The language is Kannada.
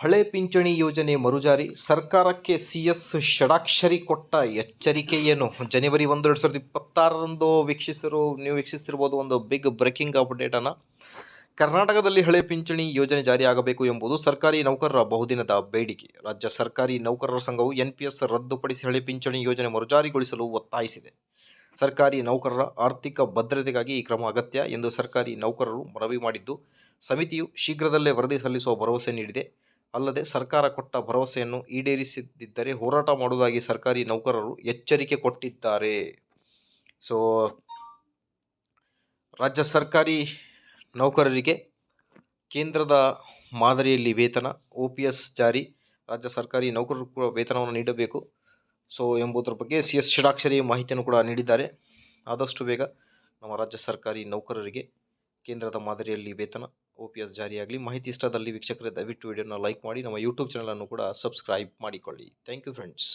ಹಳೆ ಪಿಂಚಣಿ ಯೋಜನೆ ಮರುಜಾರಿ ಸರ್ಕಾರಕ್ಕೆ ಸಿ ಎಸ್ ಷಡಾಕ್ಷರಿ ಕೊಟ್ಟ ಎಚ್ಚರಿಕೆ ಏನು? ಜನವರಿ ಒಂದು ಎರಡು ಸಾವಿರದ ಇಪ್ಪತ್ತಾರರಂದು ವೀಕ್ಷಿಸಿರು ನೀವು ವೀಕ್ಷಿಸ್ತಿರ್ಬೋದು ಒಂದು ಬಿಗ್ ಬ್ರೇಕಿಂಗ್ ಅಪ್ಡೇಟನ್ನು ಕರ್ನಾಟಕದಲ್ಲಿ ಹಳೆ ಪಿಂಚಣಿ ಯೋಜನೆ ಜಾರಿಯಾಗಬೇಕು ಎಂಬುದು ಸರ್ಕಾರಿ ನೌಕರರ ಬಹುದಿನದ ಬೇಡಿಕೆ. ರಾಜ್ಯ ಸರ್ಕಾರಿ ನೌಕರರ ಸಂಘವು ಎನ್ ಪಿ ಎಸ್ ರದ್ದುಪಡಿಸಿ ಹಳೆ ಪಿಂಚಣಿ ಯೋಜನೆ ಮರುಜಾರಿಗೊಳಿಸಲು ಒತ್ತಾಯಿಸಿದೆ. ಸರ್ಕಾರಿ ನೌಕರರ ಆರ್ಥಿಕ ಭದ್ರತೆಗಾಗಿ ಈ ಕ್ರಮ ಅಗತ್ಯ ಎಂದು ಸರ್ಕಾರಿ ನೌಕರರು ಮನವಿ ಮಾಡಿದ್ದು, ಸಮಿತಿಯು ಶೀಘ್ರದಲ್ಲೇ ವರದಿ ಸಲ್ಲಿಸುವ ಭರವಸೆ ನೀಡಿದೆ. ಅಲ್ಲದೆ ಸರ್ಕಾರ ಕೊಟ್ಟ ಭರವಸೆಯನ್ನು ಈಡೇರಿಸದಿದ್ದರೆ ಹೋರಾಟ ಮಾಡುವುದಾಗಿ ಸರ್ಕಾರಿ ನೌಕರರು ಎಚ್ಚರಿಕೆ ಕೊಟ್ಟಿದ್ದಾರೆ. ಸೊ ರಾಜ್ಯ ಸರ್ಕಾರಿ ನೌಕರರಿಗೆ ಕೇಂದ್ರದ ಮಾದರಿಯಲ್ಲಿ ವೇತನ ಒ ಪಿ ಎಸ್ ಜಾರಿ, ರಾಜ್ಯ ಸರ್ಕಾರಿ ನೌಕರರು ಕೂಡ ವೇತನವನ್ನು ನೀಡಬೇಕು. ಸೊ ಎಂಬುದರ ಬಗ್ಗೆ ಸಿ ಎಸ್ ಷಡಾಕ್ಷರಿ ಮಾಹಿತಿಯನ್ನು ಕೂಡ ನೀಡಿದ್ದಾರೆ. ಆದಷ್ಟು ಬೇಗ ನಮ್ಮ ರಾಜ್ಯ ಸರ್ಕಾರಿ ನೌಕರರಿಗೆ ಕೇಂದ್ರದ ಮಾದರಿಯಲ್ಲಿ ವೇತನ ಒ ಪಿ ಎಸ್ ಜಾರಿಯಾಗಲಿ. ಮಾಹಿತಿ ಇಷ್ಟದಲ್ಲಿ ವೀಕ್ಷಕರೇ ದಯವಿಟ್ಟು ವಿಡಿಯೋನ ಲೈಕ್ ಮಾಡಿ, ನಮ್ಮ ಯೂಟ್ಯೂಬ್ ಚಾನಲನ್ನು ಕೂಡ ಸಬ್ಸ್ಕ್ರೈಬ್ ಮಾಡಿಕೊಳ್ಳಿ. Thank you friends.